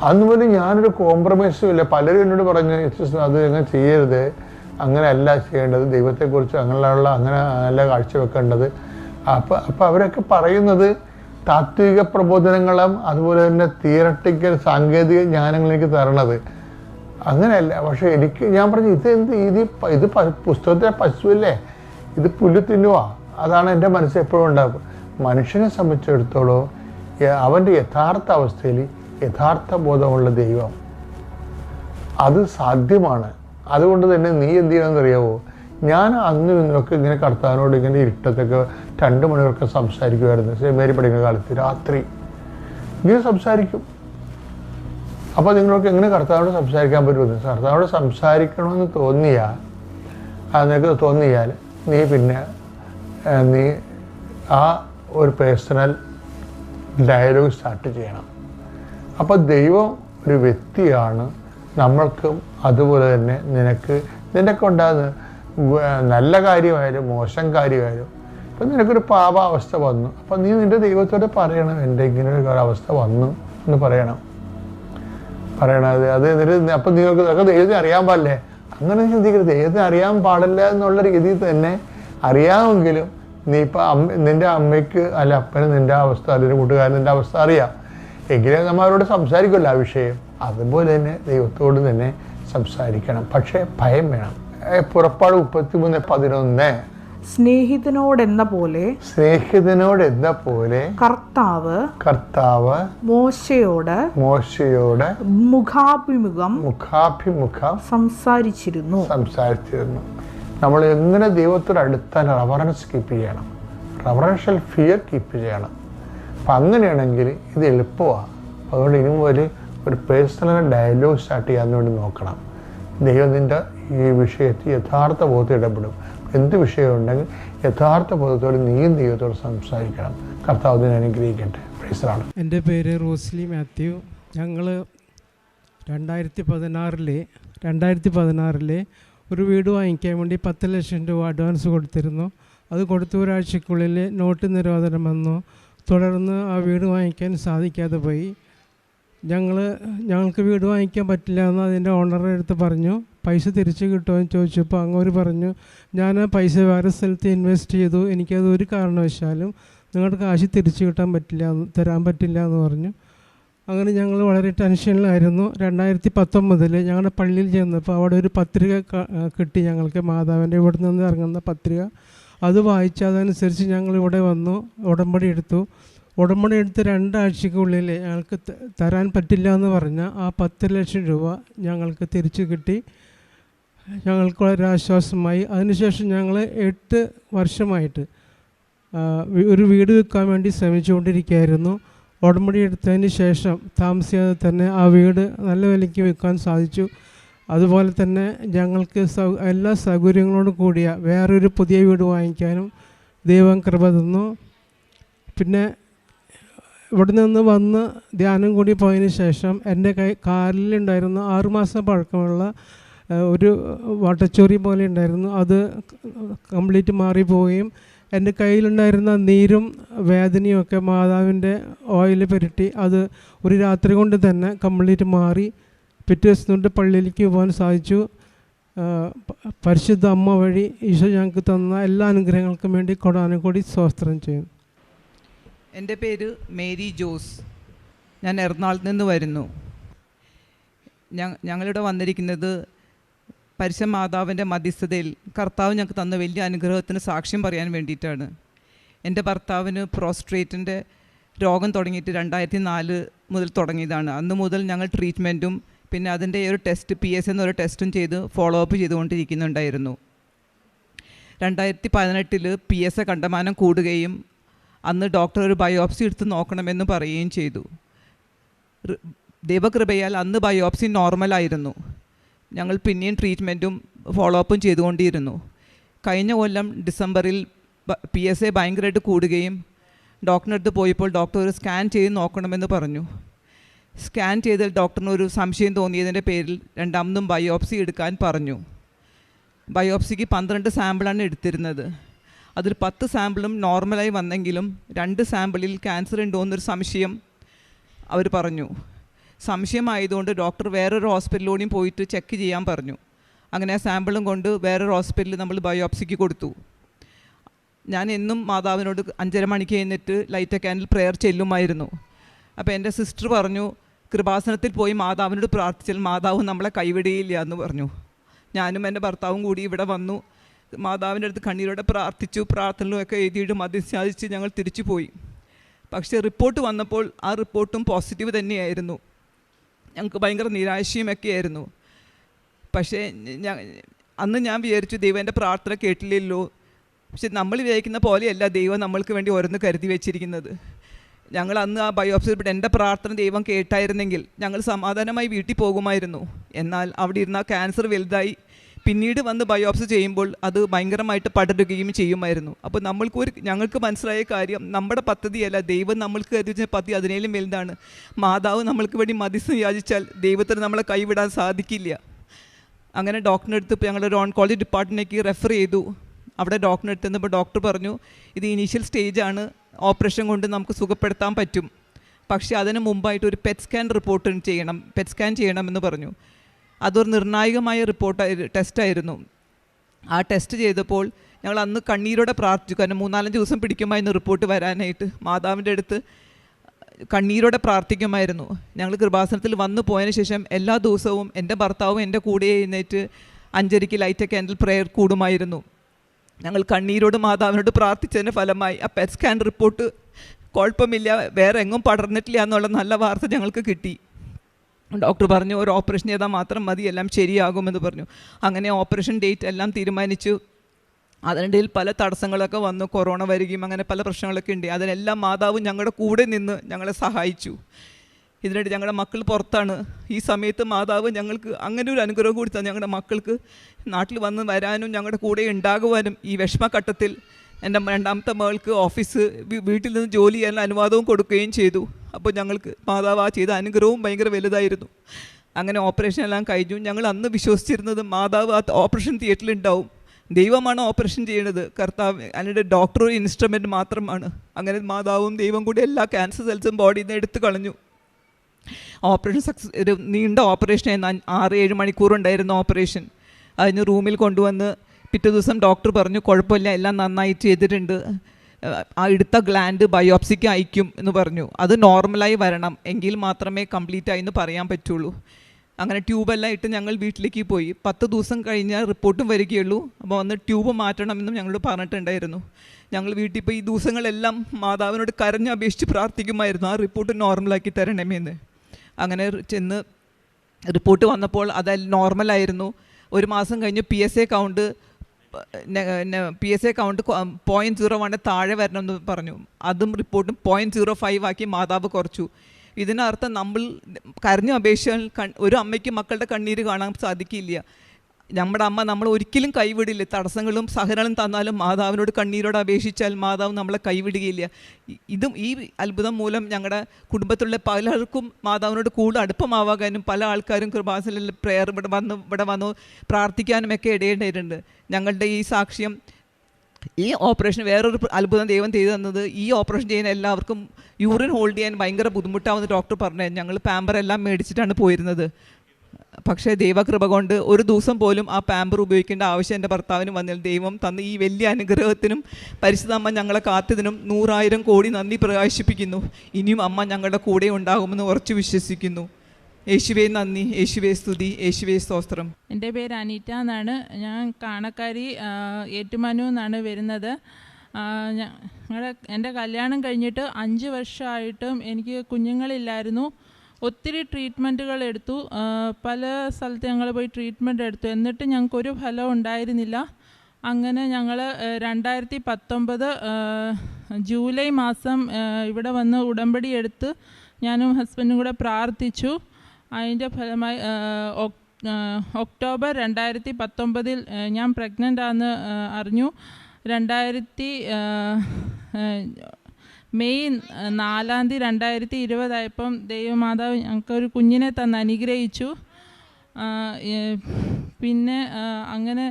അന്ന് പോലും ഞാനൊരു കോംപ്രമൈസും ഇല്ല. പലരും എന്നോട് പറഞ്ഞു "യേശുസ്, അത് അങ്ങനെ ചെയ്യരുത്. അങ്ങനെയല്ല ചെയ്യേണ്ടത്. ദൈവത്തെക്കുറിച്ച് അങ്ങനെയുള്ള അങ്ങനെ അല്ല കാഴ്ചവെക്കേണ്ടത് അപ്പം അപ്പം അവരൊക്കെ പറയുന്നത് താത്വിക പ്രബോധനങ്ങളും അതുപോലെ തന്നെ തിയറട്ടിക്കൽ സാങ്കേതിക ജ്ഞാനങ്ങളിലേക്ക് തരണത്. അങ്ങനെയല്ല. പക്ഷേ എനിക്ക് ഞാൻ പറഞ്ഞു ഇത് എന്ത് ഇത് ഇത് പുസ്തകത്തിലെ പശുവല്ലേ? ഇത് പുല്ല് തിന്നുവാ. അതാണ് എന്റെ മനസ്സിൽ എപ്പോഴും ഉണ്ടാകും മനുഷ്യനെ സംബന്ധിച്ചിടത്തോളം അവന്റെ യഥാർത്ഥ അവസ്ഥയിൽ യഥാർത്ഥ ബോധമുള്ള ദൈവം. അത് സാധ്യമാണ്. അതുകൊണ്ട് തന്നെ നീ എന്ത് ചെയ്യണമെന്ന് അറിയാവോ ഞാൻ അന്ന് ഇന്നൊക്കെ ഇങ്ങനെ കർത്താവിനോട് ഇങ്ങനെ ഇരുട്ടത്തൊക്കെ രണ്ട് മണിവർക്ക് സംസാരിക്കുമായിരുന്നു. സെമിനാരി പഠിക്കുന്ന കാലത്ത് രാത്രി. ഇങ്ങനെ സംസാരിക്കും. അപ്പോൾ നിങ്ങൾക്ക് എങ്ങനെ കർത്താവിനോട് സംസാരിക്കാൻ പറ്റുമെന്ന്? കർത്താവിനോട് സംസാരിക്കണമെന്ന് തോന്നിയാൽ നിനക്ക് തോന്നിയാൽ നീ പിന്നെ നീ ആ ഒരു പേഴ്സണൽ ഡയലോഗ് സ്റ്റാർട്ട് ചെയ്യണം. അപ്പോൾ ദൈവം ഒരു വ്യക്തിയാണ് നമ്മൾക്കും അതുപോലെ തന്നെ നിനക്ക് നിനക്കുണ്ടാകുന്ന നല്ല കാര്യമായാലും മോശം കാര്യമായാലും ഇപ്പം നിനക്കൊരു പാപാവസ്ഥ വന്നു. അപ്പം നീ നിന്റെ ദൈവത്തോട് പറയണം എന്റെ ഇങ്ങനെ ഒരു അവസ്ഥ വന്നു എന്ന് പറയണം. പറയണത് അത് എന്നിട്ട് അപ്പം നിങ്ങൾക്ക് അതൊക്കെ ദൈവത്തിന് അറിയാൻ പാടില്ലേ? അങ്ങനെ ചിന്തിക്കരുത് ദൈവത്തിന് അറിയാൻ പാടില്ല എന്നുള്ള രീതിയിൽ തന്നെ അറിയാമെങ്കിലും നീ ഇപ്പം അമ്മ നിന്റെ അമ്മയ്ക്ക് അല്ല അപ്പന് നിന്റെ അവസ്ഥ അല്ലെങ്കിൽ കൂട്ടുകാരൻ നിന്റെ അവസ്ഥ അറിയാം. എങ്കിലും നമ്മൾ അവരോട് സംസാരിക്കുമല്ലോ ആ വിഷയം. അതുപോലെ തന്നെ ദൈവത്തോട് തന്നെ സംസാരിക്കണം. പക്ഷേ ഭയം വേണം. പുറപ്പാട് മുപ്പത്തി മൂന്ന് പതിനൊന്ന്. സ്നേഹിതനോടെന്ന പോലെ സ്നേഹിതനോട് എന്ന പോലെ കർത്താവ് കർത്താവ് മോശയോട് മോശയോട് മുഖാഭിമുഖം മുഖാഭിമുഖം സംസാരിച്ചിരുന്നു. സംസാരിച്ചിരുന്നു. നമ്മൾ എങ്ങനെ ദൈവത്തോട് അടുത്താൽ റവറൻസ് കീപ്പ് ചെയ്യണം. റവറൻഷ്യൽ ഫിയർ കീപ്പ് ചെയ്യണം. അപ്പം അങ്ങനെയാണെങ്കിൽ ഇത് എളുപ്പമാണ് അതുകൊണ്ട് ഇനി മുതൽ ഒരു പേഴ്സണൽ ഡയലോഗ് സ്റ്റാർട്ട് ചെയ്യാൻ വേണ്ടി നോക്കണം. ദൈവം നിന്റെ ഈ വിഷയത്തിൽ യഥാർത്ഥ ബോധം ഇടപെടും. എന്ത് വിഷയം ഉണ്ടെങ്കിൽ യഥാർത്ഥ ബോധത്തോട് നീയും ദൈവത്തോട് സംസാരിക്കണം. കർത്താവ് അനുഗ്രഹിക്കട്ടെ. പ്രൈസറാണ് എന്റെ പേര് റോസ്ലി മാത്യു. ഞങ്ങൾ രണ്ടായിരത്തി പതിനാറിലെ രണ്ടായിരത്തി പതിനാറിലെ ഒരു വീട് വാങ്ങിക്കാൻ വേണ്ടി പത്ത് ലക്ഷം രൂപ അഡ്വാൻസ് കൊടുത്തിരുന്നു. അത് കൊടുത്ത ഒരാഴ്ചക്കുള്ളിൽ നോട്ട് നിരോധനം വന്നു. തുടർന്ന് ആ വീട് വാങ്ങിക്കാൻ സാധിക്കാതെ പോയി. ഞങ്ങൾ ഞങ്ങൾക്ക് വീട് വാങ്ങിക്കാൻ പറ്റില്ല എന്ന് അതിന്റെ ഓണറുടെ അടുത്ത് പറഞ്ഞു. പൈസ തിരിച്ച് കിട്ടുമെന്ന് ചോദിച്ചപ്പോൾ അങ്ങോട്ട് പറഞ്ഞു ഞാൻ പൈസ വേറെ സ്ഥലത്ത് ഇൻവെസ്റ്റ് ചെയ്തു. എനിക്കത് ഒരു കാരണവശാലും നിങ്ങളുടെ കാശ് തിരിച്ചു കിട്ടാൻ പറ്റില്ല തരാൻ പറ്റില്ല എന്ന് പറഞ്ഞു. അങ്ങനെ ഞങ്ങൾ വളരെ ടെൻഷനിലായിരുന്നു. രണ്ടായിരത്തി പത്തൊമ്പതിൽ ഞങ്ങളുടെ പള്ളിയിൽ ചെന്നപ്പോൾ അവിടെ ഒരു പത്രിക കിട്ടി ഞങ്ങൾക്ക്. മാതാവിന്റെ ഇവിടെ നിന്ന് ഇറങ്ങുന്ന പത്രിക. അത് വായിച്ചതനുസരിച്ച് ഞങ്ങൾ ഇവിടെ വന്നു ഉടമ്പടി എടുത്തു. ഉടമ്പടി എടുത്ത് രണ്ടാഴ്ചക്കുള്ളിൽ ഞങ്ങൾക്ക് തരാൻ പറ്റില്ല എന്ന് പറഞ്ഞ ആ പത്ത് ലക്ഷം രൂപ ഞങ്ങൾക്ക് തിരിച്ചു കിട്ടി. ഞങ്ങൾക്ക് വളരെ ആശ്വാസമായി. അതിനുശേഷം ഞങ്ങൾ എട്ട് വർഷമായിട്ട് ഒരു വീട് വെക്കാൻ വേണ്ടി ശ്രമിച്ചുകൊണ്ടിരിക്കുകയായിരുന്നു. ഉടമ്പടി എടുത്തതിന് ശേഷം താമസിയാതെ തന്നെ ആ വീട് നല്ല വിലയ്ക്ക് വിൽക്കാൻ സാധിച്ചു. അതുപോലെ തന്നെ ഞങ്ങൾക്ക് എല്ലാ സൗകര്യങ്ങളോടും കൂടിയ വേറൊരു പുതിയ വീട് വാങ്ങിക്കാനും ദൈവം കൃപ തന്നു. പിന്നെ ഇവിടെ നിന്ന് വന്ന് ധ്യാനം കൂടി പോയതിന് ശേഷം എന്റെ കൈ കാലിലുണ്ടായിരുന്ന ആറുമാസം പഴക്കമുള്ള ഒരു വട്ടച്ചൊറി പോലെ ഉണ്ടായിരുന്നു. അത് കംപ്ലീറ്റ് മാറിപ്പോവുകയും എന്റെ കയ്യിലുണ്ടായിരുന്ന നീരും വേദനയും ഒക്കെ മാതാവിന്റെ ഓയിൽ പുരട്ടി അത് ഒരു രാത്രി കൊണ്ട് തന്നെ കംപ്ലീറ്റ് മാറി. പിറ്റേ ദിവസം പള്ളിയിലേക്ക് പോകാൻ സാധിച്ചു. പരിശുദ്ധ അമ്മ വഴി ഈശോ ഞങ്ങൾക്ക് തന്ന എല്ലാ അനുഗ്രഹങ്ങൾക്കും വേണ്ടി കൊടാനും കൂടി സ്തോത്രം ചെയ്യുന്നു. എന്റെ പേര് മേരി ജോസ്. ഞാൻ എറണാകുളത്ത് നിന്ന് വരുന്നു. ഞങ്ങളിവിടെ വന്നിരിക്കുന്നത് പരിശ മാതാവിന്റെ മധ്യസ്ഥതയിൽ കർത്താവ് ഞങ്ങൾക്ക് തന്ന വലിയ അനുഗ്രഹത്തിന് സാക്ഷ്യം പറയാൻ വേണ്ടിയിട്ടാണ്. എന്റെ ഭർത്താവിന് പ്രോസ്ട്രേറ്റിന്റെ രോഗം തുടങ്ങിയിട്ട് രണ്ടായിരത്തി നാല് മുതൽ തുടങ്ങിയതാണ്. അന്ന് മുതൽ ഞങ്ങൾ ട്രീറ്റ്മെന്റും പിന്നെ അതിന്റെ ഒരു ടെസ്റ്റ് പി എസ് എന്നൊരു ടെസ്റ്റും ചെയ്ത് ഫോളോ അപ്പ് ചെയ്തുകൊണ്ടിരിക്കുന്നുണ്ടായിരുന്നു. രണ്ടായിരത്തി പതിനെട്ടിൽ പി എസ് എ കണ്ടമാനം കൂടുകയും അന്ന് ഡോക്ടർ ഒരു ബയോപ്സി എടുത്ത് നോക്കണമെന്ന് പറയുകയും ചെയ്തു. ദൈവകൃപയാൽ അന്ന് ബയോപ്സി നോർമലായിരുന്നു ഞങ്ങൾ പിന്നെയും ട്രീറ്റ്മെന്റും ഫോളോ അപ്പും ചെയ്തുകൊണ്ടിരുന്നു. കഴിഞ്ഞ കൊല്ലം ഡിസംബറിൽ പി എസ് എ ഭയങ്കരമായിട്ട് കൂടുകയും ഡോക്ടറിനടുത്ത് പോയപ്പോൾ ഡോക്ടർ ഒരു സ്കാൻ ചെയ്ത് നോക്കണമെന്ന് പറഞ്ഞു. സ്കാൻ ചെയ്ത് ഡോക്ടറിന് ഒരു സംശയം തോന്നിയതിന്റെ പേരിൽ രണ്ടാമതും ബയോപ്സി എടുക്കാൻ പറഞ്ഞു. ബയോപ്സിക്ക് പന്ത്രണ്ട് സാമ്പിളാണ് എടുത്തിരുന്നത്. അതിൽ പത്ത് സാമ്പിളും നോർമലായി വന്നെങ്കിലും രണ്ട് സാമ്പിളിൽ ക്യാൻസർ ഉണ്ടോ എന്നൊരു സംശയം അവർ പറഞ്ഞു. സംശയമായതുകൊണ്ട് ഡോക്ടർ വേറൊരു ഹോസ്പിറ്റലിലൂടെയും പോയിട്ട് ചെക്ക് ചെയ്യാൻ പറഞ്ഞു. അങ്ങനെ ആ സാമ്പിളും കൊണ്ട് വേറൊരു ഹോസ്പിറ്റലിൽ നമ്മൾ ബയോപ്സിക്ക് കൊടുത്തു. ഞാൻ എന്നും മാതാവിനോട് അഞ്ചര മണിക്ക് കഴിഞ്ഞിട്ട് ലൈറ്റ് ക്യാൻഡിൽ പ്രെയർ ചെല്ലുമായിരുന്നു. അപ്പോൾ എന്റെ സിസ്റ്റർ പറഞ്ഞു കൃപാസനത്തിൽ പോയി മാതാവിനോട് പ്രാർത്ഥിച്ചാൽ മാതാവ് നമ്മളെ കൈവിടുകയില്ല എന്ന് പറഞ്ഞു. ഞാനും എന്റെ ഭർത്താവും കൂടി ഇവിടെ വന്നു. മാതാവിന്റെ അടുത്ത് കണ്ണീരോടെ പ്രാർത്ഥിച്ചു പ്രാർത്ഥനകളൊക്കെ എഴുതിയിട്ട് മധ്യസ്ഥാപിച്ച് ഞങ്ങൾ തിരിച്ചു പോയി പക്ഷേ റിപ്പോർട്ട് വന്നപ്പോൾ ആ റിപ്പോർട്ടും പോസിറ്റീവ് തന്നെയായിരുന്നു. ഞങ്ങൾക്ക് ഭയങ്കര നിരാശയുമൊക്കെ ആയിരുന്നു പക്ഷേ അന്ന് ഞാൻ വിചാരിച്ചു ദൈവം എന്റെ പ്രാർത്ഥന കേട്ടില്ലല്ലോ. പക്ഷെ നമ്മൾ വിചാരിക്കുന്ന പോലെയല്ല ദൈവം നമ്മൾക്ക് വേണ്ടി ഓരോന്ന് കരുതി വെച്ചിരിക്കുന്നത്. ഞങ്ങൾ അന്ന് ആ ബയോപ്സി എന്റെ പ്രാർത്ഥന ദൈവം കേട്ടായിരുന്നെങ്കിൽ ഞങ്ങൾ സമാധാനമായി വീട്ടിൽ പോകുമായിരുന്നു. എന്നാൽ അവിടെ ഇരുന്ന ക്യാൻസർ വലുതായി പിന്നീട് വന്ന് ബയോപ്സി ചെയ്യുമ്പോൾ അത് ഭയങ്കരമായിട്ട് പടരുകയും ചെയ്യുമായിരുന്നു. അപ്പോൾ നമ്മൾക്ക് ഒരു ഞങ്ങൾക്ക് മനസ്സിലായ കാര്യം നമ്മുടെ പദ്ധതിയല്ല ദൈവം നമ്മൾക്ക് കരുതിച്ച പദ്ധതി അതിനേലും വലുതാണ്. മാതാവ് നമ്മൾക്ക് വേണ്ടി മതിസ് യാചിച്ചാൽ ദൈവത്തിന് നമ്മളെ കൈവിടാൻ സാധിക്കില്ല. അങ്ങനെ ഡോക്ടറിന്റെ അടുത്ത് ഞങ്ങളൊരു ഓൺകോളജി ഡിപ്പാർട്ട്മെന്റിലേക്ക് റെഫർ ചെയ്തു. അവിടെ ഡോക്ടറിന്റെ അടുത്ത് നിന്നപ്പോൾ ഡോക്ടർ പറഞ്ഞു ഇത് ഇനീഷ്യൽ സ്റ്റേജാണ് ഓപ്പറേഷൻ കൊണ്ട് നമുക്ക് സുഖപ്പെടുത്താൻ പറ്റും. പക്ഷേ അതിന് മുമ്പായിട്ട് ഒരു പെറ്റ് സ്കാൻ റിപ്പോർട്ട് ചെയ്യണം. പെറ്റ് സ്കാൻ ചെയ്യണമെന്ന് പറഞ്ഞു. അതൊരു നിർണായകമായ റിപ്പോർട്ട് ടെസ്റ്റായിരുന്നു ആ ടെസ്റ്റ് ചെയ്തപ്പോൾ ഞങ്ങൾ അന്ന് കണ്ണീരോടെ പ്രാർത്ഥിച്ചു. കാരണം മൂന്നാലഞ്ച് ദിവസം പിടിക്കുമായിരുന്നു റിപ്പോർട്ട് വരാനായിട്ട്. മാതാവിന്റെ അടുത്ത് കണ്ണീരോടെ പ്രാർത്ഥിക്കുമായിരുന്നു. ഞങ്ങൾ കൃപാസനത്തിൽ വന്നു പോയതിന് ശേഷം എല്ലാ ദിവസവും എന്റെ ഭർത്താവും എന്റെ കൂടെ എഴുന്നേറ്റ് അഞ്ചരിക്ക് ലൈറ്റ് ക്യാൻഡിൽ പ്രെയർ കൂടുമായിരുന്നു. ഞങ്ങൾ കണ്ണീരോട് മാതാവിനോട് പ്രാർത്ഥിച്ചതിന്റെ ഫലമായി ആ പെറ്റ് സ്കാൻ റിപ്പോർട്ട് കുഴപ്പമില്ല വേറെ എങ്ങും പടർന്നിട്ടില്ല എന്നുള്ള നല്ല വാർത്ത ഞങ്ങൾക്ക് കിട്ടി. ഡോക്ടർ പറഞ്ഞു ഒരു ഓപ്പറേഷൻ ചെയ്താൽ മാത്രം മതി എല്ലാം ശരിയാകുമെന്ന് പറഞ്ഞു. അങ്ങനെ ഓപ്പറേഷൻ ഡേറ്റ് എല്ലാം തീരുമാനിച്ചു. അതിനിടയിൽ പല തടസ്സങ്ങളൊക്കെ വന്നു. കൊറോണ വരികയും അങ്ങനെ പല പ്രശ്നങ്ങളൊക്കെ ഉണ്ട്. അതിനെല്ലാം മാതാവ് ഞങ്ങളുടെ കൂടെ നിന്ന് ഞങ്ങളെ സഹായിച്ചു. ഇതിനിടെ ഞങ്ങളുടെ മക്കൾ പുറത്താണ്. ഈ സമയത്ത് മാതാവ് ഞങ്ങൾക്ക് അങ്ങനെ ഒരു അനുഗ്രഹം കൂടി തന്നെ ഞങ്ങളുടെ മക്കൾക്ക് നാട്ടിൽ വന്ന് വരാനും ഞങ്ങളുടെ കൂടെ ഉണ്ടാകുവാനും ഈ വിഷമഘട്ടത്തിൽ എന്റെ രണ്ടാമത്തെ മകൾക്ക് ഓഫീസ് വീട്ടിൽ നിന്ന് ജോലി ചെയ്യാനുള്ള അനുവാദവും കൊടുക്കുകയും ചെയ്തു. അപ്പോൾ ഞങ്ങൾക്ക് മാതാവ് ആ ചെയ്ത അനുഗ്രഹവും ഭയങ്കര വലുതായിരുന്നു. അങ്ങനെ ഓപ്പറേഷൻ എല്ലാം കഴിഞ്ഞു. ഞങ്ങൾ അന്ന് വിശ്വസിച്ചിരുന്നത് മാതാവ് ആ ഓപ്പറേഷൻ തിയേറ്ററിൽ ഉണ്ടാവും. ദൈവമാണ് ഓപ്പറേഷൻ ചെയ്യുന്നത് കർത്താവ് അതിന്റെ ഡോക്ടർ ഒരു ഇൻസ്ട്രുമെന്റ് മാത്രമാണ്. അങ്ങനെ മാതാവും ദൈവം കൂടി എല്ലാ ക്യാൻസർ സെൽസും ബോഡിയിൽ നിന്ന് എടുത്തു കളഞ്ഞു. ഓപ്പറേഷൻ സക്സസ് ഒരു നീണ്ട ഓപ്പറേഷൻ ആറ് ഏഴ് മണിക്കൂറുണ്ടായിരുന്നു ഓപ്പറേഷൻ. അതിന് റൂമിൽ കൊണ്ടുവന്ന് പിറ്റേ ദിവസം ഡോക്ടർ പറഞ്ഞു കുഴപ്പമില്ല എല്ലാം നന്നായി ചെയ്തിട്ടുണ്ട്. ആ എടുത്ത ഗ്ലാൻഡ് ബയോപ്സിക്ക് അയക്കും എന്ന് പറഞ്ഞു. അത് നോർമലായി വരണം എങ്കിൽ മാത്രമേ കംപ്ലീറ്റ് ആയി എന്ന് പറയാൻ പറ്റുള്ളൂ. അങ്ങനെ ട്യൂബെല്ലാം ഇട്ട് ഞങ്ങൾ വീട്ടിലേക്ക് പോയി. പത്ത് ദിവസം കഴിഞ്ഞാൽ റിപ്പോർട്ടും വരികയുള്ളൂ. അപ്പോൾ വന്ന് ട്യൂബ് മാറ്റണമെന്നും ഞങ്ങളോട് പറഞ്ഞിട്ടുണ്ടായിരുന്നു. ഞങ്ങൾ വീട്ടിൽ പോയി ഈ ദിവസങ്ങളെല്ലാം മാതാവിനോട് കരഞ്ഞ് അപേക്ഷിച്ച് പ്രാർത്ഥിക്കുമായിരുന്നു ആ റിപ്പോർട്ട് നോർമലാക്കി തരണമെന്ന് അങ്ങനെ ചെന്ന് റിപ്പോർട്ട് വന്നപ്പോൾ അത് നോർമലായിരുന്നു. ഒരു മാസം കഴിഞ്ഞ് P S A count P S A count point zero one താഴെ വരണമെന്ന് പറഞ്ഞു. അതും റിപ്പോർട്ടും പോയിന്റ് സീറോ ഫൈവ് ആക്കി മാതാവ് കുറച്ചു. ഇതിനർത്ഥം നമ്മൾ കരഞ്ഞ അപേക്ഷ ഒരു അമ്മയ്ക്ക് മക്കളുടെ കണ്ണീര് കാണാൻ സാധിക്കില്ല. നമ്മുടെ അമ്മ നമ്മൾ ഒരിക്കലും കൈവിടില്ല. തടസ്സങ്ങളും സഹനങ്ങളും തന്നാലും മാതാവിനോട് കണ്ണീരോട് അപേക്ഷിച്ചാൽ മാതാവ് നമ്മളെ കൈവിടുകയില്ല. ഇതും ഈ അത്ഭുതം മൂലം ഞങ്ങളുടെ കുടുംബത്തിലുള്ള പലർക്കും മാതാവിനോട് കൂടുതൽ അടുപ്പമാവാകാനും പല ആൾക്കാരും കൃപാസനിൽ പ്രെയർ ഇവിടെ വന്ന് ഇവിടെ വന്നു പ്രാർത്ഥിക്കാനും ഒക്കെ ഇടയേണ്ടിയിട്ടുണ്ട്. ഞങ്ങളുടെ ഈ സാക്ഷ്യം ഈ ഓപ്പറേഷൻ വേറൊരു അത്ഭുതം ദൈവം ചെയ്തു തന്നത് ഈ ഓപ്പറേഷൻ ചെയ്യാൻ എല്ലാവർക്കും യൂറിൻ ഹോൾഡ് ചെയ്യാൻ ഭയങ്കര ബുദ്ധിമുട്ടാവുന്ന ഡോക്ടർ പറഞ്ഞു ഞങ്ങൾ പാമ്പർ എല്ലാം മേടിച്ചിട്ടാണ് പോയിരുന്നത്. പക്ഷേ ദൈവകൃപ കൊണ്ട് ഒരു ദിവസം പോലും ആ പാമ്പർ ഉപയോഗിക്കേണ്ട ആവശ്യം എന്റെ ഭർത്താവിനും വന്നില്ല ദൈവം തന്ന ഈ വലിയ അനുഗ്രഹത്തിനും പരിശുദ്ധ അമ്മ ഞങ്ങളെ കാത്തതിനും നൂറായിരം കോടി നന്ദി പ്രകാശിപ്പിക്കുന്നു. ഇനിയും അമ്മ ഞങ്ങളുടെ കൂടെ ഉണ്ടാകുമെന്ന് ഉറച്ചു വിശ്വസിക്കുന്നു. യേശുവേ നന്ദി യേശുവേ സ്തുതി യേശുവേ സ്തോത്രം. എന്റെ പേര് അനീറ്റ എന്നാണ്. ഞാൻ കാണക്കാരി ഏറ്റുമാനു എന്നാണ് വരുന്നത്. ഞങ്ങളുടെ എന്റെ കല്യാണം കഴിഞ്ഞിട്ട് അഞ്ച് വർഷമായിട്ടും എനിക്ക് കുഞ്ഞുങ്ങളില്ലായിരുന്നു. ഒത്തിരി ട്രീറ്റ്മെന്റുകൾ എടുത്തു. പല സ്ഥലത്ത് ഞങ്ങൾ പോയി ട്രീറ്റ്മെന്റ് എടുത്തു. എന്നിട്ട് ഞങ്ങൾക്കൊരു ഫലം ഉണ്ടായിരുന്നില്ല. അങ്ങനെ ഞങ്ങൾ രണ്ടായിരത്തി പത്തൊമ്പത് ജൂലൈ മാസം ഇവിടെ വന്ന് ഉടമ്പടി എടുത്ത് ഞാനും ഹസ്ബൻഡും കൂടെ പ്രാർത്ഥിച്ചു. അതിന്റെ ഫലമായി ഒക്ടോബർ രണ്ടായിരത്തി പത്തൊമ്പതിൽ ഞാൻ പ്രഗ്നന്റ് ആണെന്ന് അറിഞ്ഞു. രണ്ടായിരത്തി മെയ് നാലാം തീയതി രണ്ടായിരത്തി ഇരുപതായപ്പം ദൈവമാതാവ് ഞങ്ങൾക്കൊരു കുഞ്ഞിനെ തന്ന് അനുഗ്രഹിച്ചു. പിന്നെ അങ്ങനെ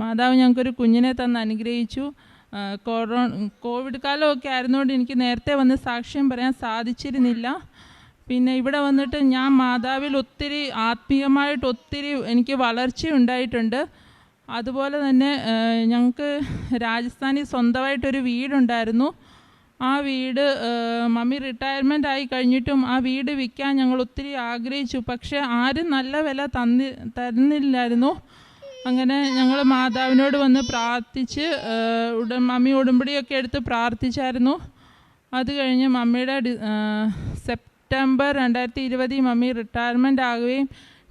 മാതാവ് ഞങ്ങൾക്കൊരു കുഞ്ഞിനെ തന്ന് അനുഗ്രഹിച്ചു. കൊറോ കോവിഡ് കാലമൊക്കെ ആയിരുന്നുകൊണ്ട് എനിക്ക് നേരത്തെ വന്ന് സാക്ഷ്യം പറയാൻ സാധിച്ചിരുന്നില്ല. പിന്നെ ഇവിടെ വന്നിട്ട് ഞാൻ മാതാവിൽ ഒത്തിരി ആത്മീയമായിട്ട് ഒത്തിരി എനിക്ക് വളർച്ചയുണ്ടായിട്ടുണ്ട്. അതുപോലെ തന്നെ ഞങ്ങൾക്ക് രാജസ്ഥാനിൽ സ്വന്തമായിട്ടൊരു വീടുണ്ടായിരുന്നു. ആ വീട് മമ്മി റിട്ടയർമെന്റ് ആയി കഴിഞ്ഞിട്ടും ആ വീട് വിൽക്കാൻ ഞങ്ങൾ ഒത്തിരി ആഗ്രഹിച്ചു. പക്ഷേ ആരും നല്ല വില തന്നി തരുന്നില്ലായിരുന്നു അങ്ങനെ ഞങ്ങൾ മാതാവിനോട് വന്ന് പ്രാർത്ഥിച്ച് ഉടൻ ഉട മമ്മി ഉടമ്പടിയൊക്കെ എടുത്ത് പ്രാർത്ഥിച്ചായിരുന്നു. അത് കഴിഞ്ഞ് മമ്മിയുടെ സെപ്റ്റംബർ രണ്ടായിരത്തി ഇരുപതിൽ മമ്മി റിട്ടയർമെന്റ് ആകുകയും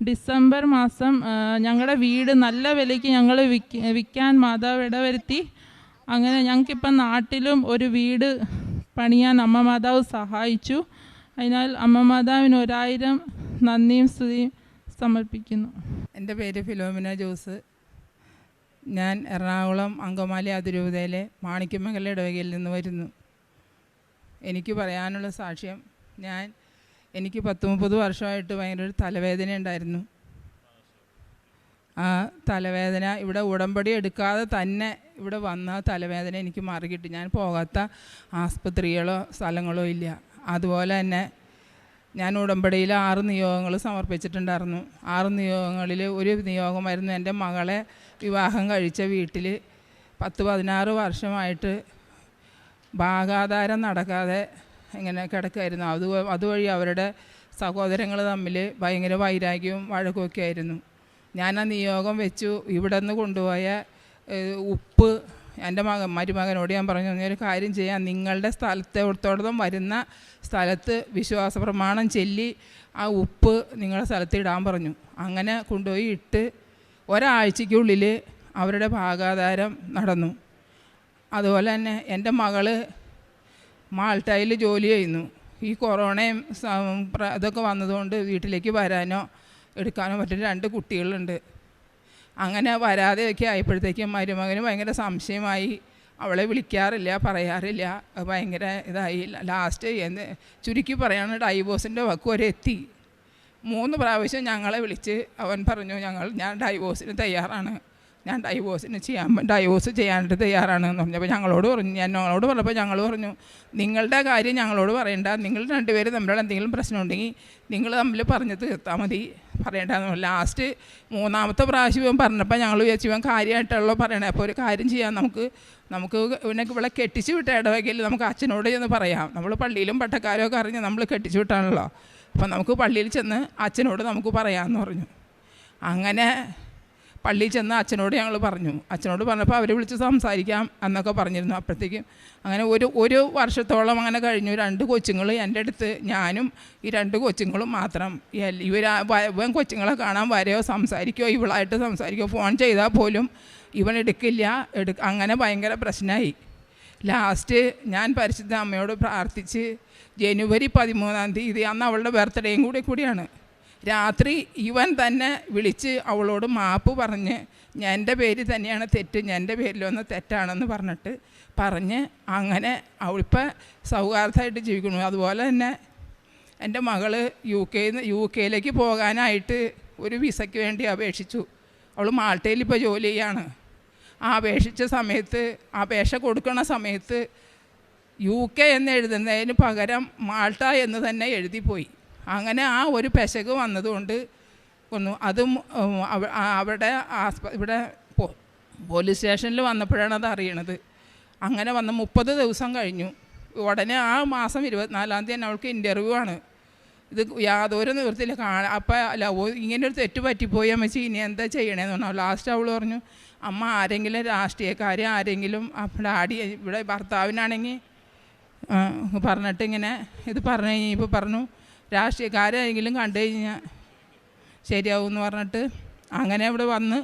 ഡിസംബർ മാസം ഞങ്ങളുടെ വീട് നല്ല വിലയ്ക്ക് ഞങ്ങൾ വിൽക്ക വിൽക്കാൻ മാതാവ് ഇടവരുത്തി. അങ്ങനെ ഞങ്ങൾക്കിപ്പം നാട്ടിലും ഒരു വീട് പണിയാൻ അമ്മ മാതാവ് സഹായിച്ചു. അതിനാൽ അമ്മ മാതാവിന് ഒരായിരം നന്ദിയും സ്തുതിയും സമർപ്പിക്കുന്നു. എന്റെ പേര് ഫിലോമിന ജോസ്. ഞാൻ എറണാകുളം അങ്കമാലി അതിരൂപതയിലെ മാണിക്യമംഗല ഇടവകയിൽ നിന്ന് വരുന്നു. എനിക്ക് പറയാനുള്ള സാക്ഷ്യം ഞാൻ എനിക്ക് പത്ത് മുപ്പത് വർഷമായിട്ട് ഭയങ്കര ഒരു തലവേദന ഉണ്ടായിരുന്നു. ആ തലവേദന ഇവിടെ ഉടമ്പടി എടുക്കാതെ തന്നെ ഇവിടെ വന്ന തലവേദന എനിക്ക് മാറിക്കിട്ടി ഞാൻ പോകാത്ത ആസ്പത്രികളോ സ്ഥലങ്ങളോ ഇല്ല. അതുപോലെ തന്നെ ഞാൻ ഉടമ്പടിയിൽ ആറ് നിയോഗങ്ങൾ സമർപ്പിച്ചിട്ടുണ്ടായിരുന്നു. ആറ് നിയോഗങ്ങളിൽ ഒരു നിയോഗമായിരുന്നു എന്റെ മകളെ വിവാഹം കഴിച്ച വീട്ടിൽ പത്ത് പതിനാറ് വർഷമായിട്ട് ഭാഗാധാരം നടക്കാതെ ഇങ്ങനെ കിടക്കായിരുന്നു അത് അതുവഴി അവരുടെ സഹോദരങ്ങൾ തമ്മിൽ ഭയങ്കര വൈരാഗ്യവും വഴക്കുമൊക്കെ ആയിരുന്നു. ഞാൻ ആ നിയോഗം വെച്ചു. ഇവിടെ നിന്ന് കൊണ്ടുപോയ ഉപ്പ് എന്റെ മകൻ മരുമകനോട് ഞാൻ പറഞ്ഞു "നീ ഒരു കാര്യം ചെയ്യാം. നിങ്ങളുടെ സ്ഥലത്തെ സ്ഥലത്തോടത്തോളം വരുന്ന സ്ഥലത്ത് വിശ്വാസ പ്രമാണം ചെല്ലി ആ ഉപ്പ് നിങ്ങളുടെ സ്ഥലത്ത് ഇടാൻ പറഞ്ഞു. അങ്ങനെ കൊണ്ടുപോയി ഇട്ട് ഒരാഴ്ചയ്ക്കുള്ളിൽ അവരുടെ ഭാഗാധാരം നടന്നു. അതുപോലെ തന്നെ എന്റെ മകൾ മാൾട്ടയിൽ ജോലി ചെയ്യുന്നു. ഈ കൊറോണയും ഇതൊക്കെ വന്നതുകൊണ്ട് വീട്ടിലേക്ക് വരാനോ എടുക്കാനോ പറ്റുന്ന രണ്ട് കുട്ടികളുണ്ട്. അങ്ങനെ വരാതെയൊക്കെ ആയപ്പോഴത്തേക്കും മരുമകന് ഭയങ്കര സംശയമായി. അവളെ വിളിക്കാറില്ല പറയാറില്ല. ഭയങ്കര ഇതായി. ലാസ്റ്റ് എന്ന് ചുരുക്കി പറയാണ് ഡൈവോഴ്സിന്റെ വക്ക് വരെ എത്തി മൂന്ന് പ്രാവശ്യം ഞങ്ങളെ വിളിച്ച് അവൻ പറഞ്ഞു ഞങ്ങൾ ഞാൻ ഡൈവോഴ്സിന് തയ്യാറാണ്. ഞാൻ ഡൈവോഴ്സിന് ചെയ്യാൻ ഡൈവോഴ്സ് ചെയ്യാനായിട്ട് തയ്യാറാണ് എന്ന് പറഞ്ഞപ്പോൾ ഞങ്ങളോട് പറഞ്ഞു ഞങ്ങളോട് പറഞ്ഞപ്പോൾ ഞങ്ങൾ പറഞ്ഞു നിങ്ങളുടെ കാര്യം ഞങ്ങളോട് പറയണ്ട. നിങ്ങൾ രണ്ടുപേരും തമ്മിലുള്ള എന്തെങ്കിലും പ്രശ്നം ഉണ്ടെങ്കിൽ നിങ്ങൾ തമ്മിൽ പറഞ്ഞ് തീർത്താൽ മതി. പറഞ്ഞു. ലാസ്റ്റ് മൂന്നാമത്തെ പ്രാവശ്യം ഇവൻ പറഞ്ഞപ്പോൾ ഞങ്ങൾ വിചാരിച്ചു ഇവൻ കാര്യമായിട്ടുള്ള പറയണേ. അപ്പോൾ ഒരു കാര്യം ചെയ്യാം. നമുക്ക് നമുക്ക് ഇവനെ ഇവിടെ കെട്ടിച്ച് വിട്ട ഇടവകയിൽ നമുക്ക് അച്ഛനോട് ചെന്ന് പറയാം. നമ്മൾ പള്ളിയിലും പട്ടക്കാരും ഒക്കെ അറിഞ്ഞ് നമ്മൾ കെട്ടിച്ച് വിട്ടാണല്ലോ. അപ്പം നമുക്ക് പള്ളിയിൽ ചെന്ന് അച്ഛനോട് നമുക്ക് പറയാമെന്ന് പറഞ്ഞു. അങ്ങനെ പള്ളിയിൽ ചെന്ന് അച്ഛനോട് ഞങ്ങൾ പറഞ്ഞു. അച്ഛനോട് പറഞ്ഞപ്പോൾ അവരെ വിളിച്ച് സംസാരിക്കാം എന്നൊക്കെ പറഞ്ഞിരുന്നു. അപ്പോഴത്തേക്കും അങ്ങനെ ഒരു ഒരു വർഷത്തോളം അങ്ങനെ കഴിഞ്ഞു. രണ്ട് കൊച്ചുങ്ങൾ എന്റെ അടുത്ത് ഞാനും ഈ രണ്ട് കൊച്ചുങ്ങളും മാത്രം. ഇവർ കൊച്ചുങ്ങളെ കാണാൻ വരെയോ സംസാരിക്കോ ഇവളായിട്ട് സംസാരിക്കോ ഫോൺ ചെയ്താൽ പോലും ഇവൻ എടുക്കില്ല. എടു അങ്ങനെ ഭയങ്കര പ്രശ്നമായി. ലാസ്റ്റ് ഞാൻ പരിശുദ്ധ അമ്മയോട് പ്രാർത്ഥിച്ച് ജനുവരി പതിമൂന്നാം തീയതി അന്ന് അവളുടെ ബർത്ത്ഡേയും കൂടി കൂടിയാണ്. രാത്രി ഇവൻ തന്നെ വിളിച്ച് അവളോട് മാപ്പ് പറഞ്ഞ് എന്റെ പേര് തന്നെയാണ് തെറ്റ് എന്റെ പേരിലൊന്ന് തെറ്റാണെന്ന് പറഞ്ഞിട്ട് പറഞ്ഞ് അങ്ങനെ അവളിപ്പോൾ സൗഹാർദ്ദമായിട്ട് ജീവിക്കുന്നു. അതുപോലെ തന്നെ എന്റെ മകൾ യു കെയിൽ യു കെയിലേക്ക് പോകാനായിട്ട് ഒരു വിസയ്ക്ക് വേണ്ടി അപേക്ഷിച്ചു. അവൾ മാൾട്ടയിൽ ഇപ്പോൾ ജോലി ചെയ്യാണ്. ആ അപേക്ഷിച്ച സമയത്ത് അപേക്ഷ കൊടുക്കുന്ന സമയത്ത് യു കെ എന്ന് എഴുതുന്നതിന് പകരം മാൾട്ട എന്ന് തന്നെ എഴുതിപ്പോയി. അങ്ങനെ ആ ഒരു പെശക് വന്നതുകൊണ്ട് ഒന്ന് അതും അവിടെ ഇവിടെ പോലീസ് സ്റ്റേഷനിൽ വന്നപ്പോഴാണ് അത് അറിയണത്. അങ്ങനെ വന്ന് മുപ്പത് ദിവസം കഴിഞ്ഞു. ഉടനെ ആ മാസം ഇരുപത്തിനാലാം തീയതി അവൾക്ക് ഇന്റർവ്യൂ ആണ്. ഇത് യാതൊരു നിവൃത്തിയില്ല. കാണാൻ അപ്പം അല്ല ഇങ്ങനെ ഒരു തെറ്റ് പറ്റിപ്പോയി അമ്മച്ചി ഇനി എന്താ ചെയ്യണേന്ന് പറഞ്ഞു. ലാസ്റ്റ് അവൾ പറഞ്ഞു അമ്മ ആരെങ്കിലും രാഷ്ട്രീയക്കാരെ ആരെങ്കിലും ഡാഡി ഇവിടെ ഭർത്താവിനാണെങ്കിൽ പറഞ്ഞിട്ട് ഇങ്ങനെ ഇത് പറഞ്ഞു കഴിഞ്ഞപ്പോൾ പറഞ്ഞു രാഷ്ട്രീയക്കാരെങ്കിലും കണ്ടു കഴിഞ്ഞാൽ ശരിയാവും എന്ന് പറഞ്ഞിട്ട് അങ്ങനെ ഇവിടെ വന്ന്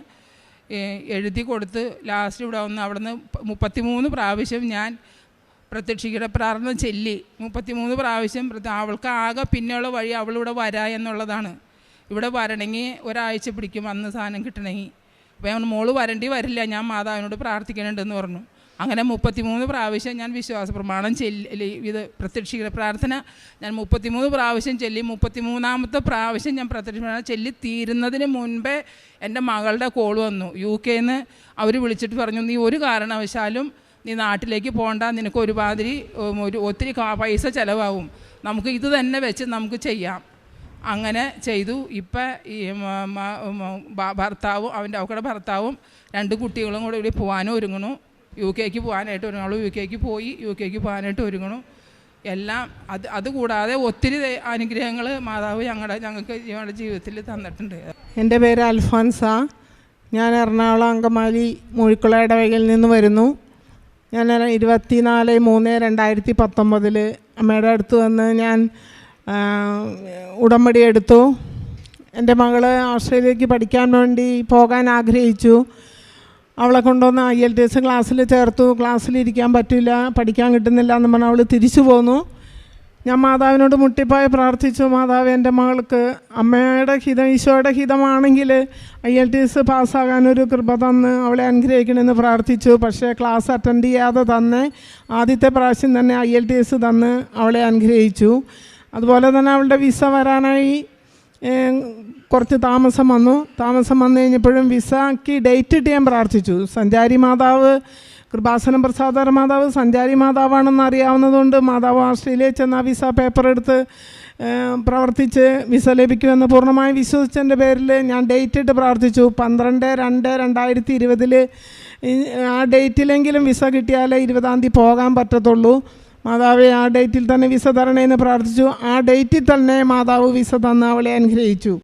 എഴുതി കൊടുത്ത് ലാസ്റ്റ് ഇവിടെ വന്ന് അവിടെ നിന്ന് മുപ്പത്തിമൂന്ന് പ്രാവശ്യം ഞാൻ പ്രത്യക്ഷിക്കയുടെ പ്രാർത്ഥന ചെല്ലി. മുപ്പത്തിമൂന്ന് പ്രാവശ്യം അവൾക്ക് ആകെ പിന്നെയുള്ള വഴി അവളിവിടെ വരാ എന്നുള്ളതാണ്. ഇവിടെ വരണമെങ്കിൽ ഒരാഴ്ച പിടിക്കും അന്ന് സാധനം കിട്ടണമെങ്കിൽ. അപ്പോൾ മോൾ വരേണ്ടി വരില്ല ഞാൻ മാതാവിനോട് പ്രാർത്ഥിക്കണുണ്ടെന്ന് പറഞ്ഞു. അങ്ങനെ മുപ്പത്തിമൂന്ന് പ്രാവശ്യം ഞാൻ വിശ്വാസ പ്രമാണം ചെല്ലി ഇത് പ്രത്യക്ഷിക്കുന്ന പ്രാർത്ഥന ഞാൻ മുപ്പത്തിമൂന്ന് പ്രാവശ്യം ചെല്ലി മുപ്പത്തിമൂന്നാമത്തെ പ്രാവശ്യം ഞാൻ പ്രത്യക്ഷ പ്രാർത്ഥന ചെല്ലി തീരുന്നതിന് മുൻപേ എന്റെ മകളുടെ കോൾ വന്നു. യു കെന്ന് അവർ വിളിച്ചിട്ട് പറഞ്ഞു നീ ഒരു കാരണവശാലും നീ നാട്ടിലേക്ക് പോകണ്ട നിനക്ക് ഒരുമാതിരി ഒരു ഒത്തിരി പൈസ ചിലവാകും. നമുക്ക് ഇത് തന്നെ വെച്ച് നമുക്ക് ചെയ്യാം. അങ്ങനെ ചെയ്തു. ഇപ്പം ഈ ഭർത്താവും അവന്റെ അവക്കടെ ഭർത്താവും രണ്ട് കുട്ടികളും കൂടെ ഇവിടെ പോകാനും ഒരുങ്ങണു യു കെക്ക് പോകാനായിട്ട് ഒരുങ്ങണം. യു കെക്ക് പോയി യു കെക്ക് പോകാനായിട്ട് ഒരുങ്ങണം. എല്ലാം അത് അതുകൂടാതെ ഒത്തിരി അനുഗ്രഹങ്ങൾ മാതാവ് ഞങ്ങളുടെ ഞങ്ങൾക്ക് ഞങ്ങളുടെ ജീവിതത്തിൽ തന്നിട്ടുണ്ട്. എന്റെ പേര് അൽഫോൻസ. ഞാൻ എറണാകുളം അങ്കമാലി മുഴുക്കുള ഇടവകയിൽ നിന്ന് വരുന്നു. ഞാൻ ഇരുപത്തിനാല് മൂന്ന് രണ്ടായിരത്തി പത്തൊമ്പതിൽ അമ്മയുടെ അടുത്ത് വന്ന് ഞാൻ ഉടമ്പടി എടുത്തു. എന്റെ മകൾ ഓസ്ട്രേലിയക്ക് പഠിക്കാൻ വേണ്ടി പോകാൻ ആഗ്രഹിച്ചു. അവളെ കൊണ്ടുവന്ന് ഐ എൽ ടി എസ് ക്ലാസ്സിൽ ചേർത്തു. ക്ലാസ്സിലിരിക്കാൻ പറ്റില്ല പഠിക്കാൻ കിട്ടുന്നില്ല എന്ന് പറഞ്ഞാൽ അവൾ തിരിച്ചു പോന്നു. ഞാൻ മാതാവിനോട് മുട്ടിപ്പായി പ്രാർത്ഥിച്ചു. മാതാവ് എന്റെ മകൾക്ക് അമ്മയുടെ ഹിതം ഈശോയുടെ ഹിതമാണെങ്കിൽ ഐ എൽ ടി എസ് പാസ്സാകാനൊരു കൃപ തന്ന് അവളെ അനുഗ്രഹിക്കണമെന്ന് പ്രാർത്ഥിച്ചു. പക്ഷേ ക്ലാസ് അറ്റൻഡ് ചെയ്യാതെ തന്നെ ആദ്യത്തെ പ്രാവശ്യം തന്നെ ഐ എൽ ടി എസ് തന്ന് അവളെ അനുഗ്രഹിച്ചു. അതുപോലെ തന്നെ അവളുടെ വിസ വരാനായി കുറച്ച് താമസം വന്നു. താമസം വന്നു കഴിഞ്ഞപ്പോഴും വിസയ്ക്ക് ഡേറ്റ് ഇട്ട് ഞാൻ പ്രാർത്ഥിച്ചു. സഞ്ചാരി മാതാവ് കൃപാസനം പ്രസാദര മാതാവ് സഞ്ചാരി മാതാവാണെന്ന് അറിയാവുന്നതുകൊണ്ട് മാതാവ് ഓസ്ട്രേലിയയിൽ ചെന്ന് ആ വിസ പേപ്പർ എടുത്ത് പ്രവർത്തിച്ച് വിസ ലഭിക്കുമെന്ന് പൂർണമായി വിശ്വസിച്ചതിന്റെ പേരിൽ ഞാൻ ഡേറ്റ് ഇട്ട് പ്രാർത്ഥിച്ചു. പന്ത്രണ്ട് രണ്ട് രണ്ടായിരത്തി ഇരുപതിൽ ആ ഡേറ്റിലെങ്കിലും വിസ കിട്ടിയാലേ ഇരുപതാം തീയതി പോകാൻ പറ്റത്തുള്ളൂ. മാതാവെ ആ ഡേറ്റിൽ തന്നെ വിസ തരണേന്ന് പ്രാർത്ഥിച്ചു. ആ ഡേറ്റിൽ തന്നെ മാതാവ് വിസ തന്ന് അവളെ അനുഗ്രഹിച്ചു.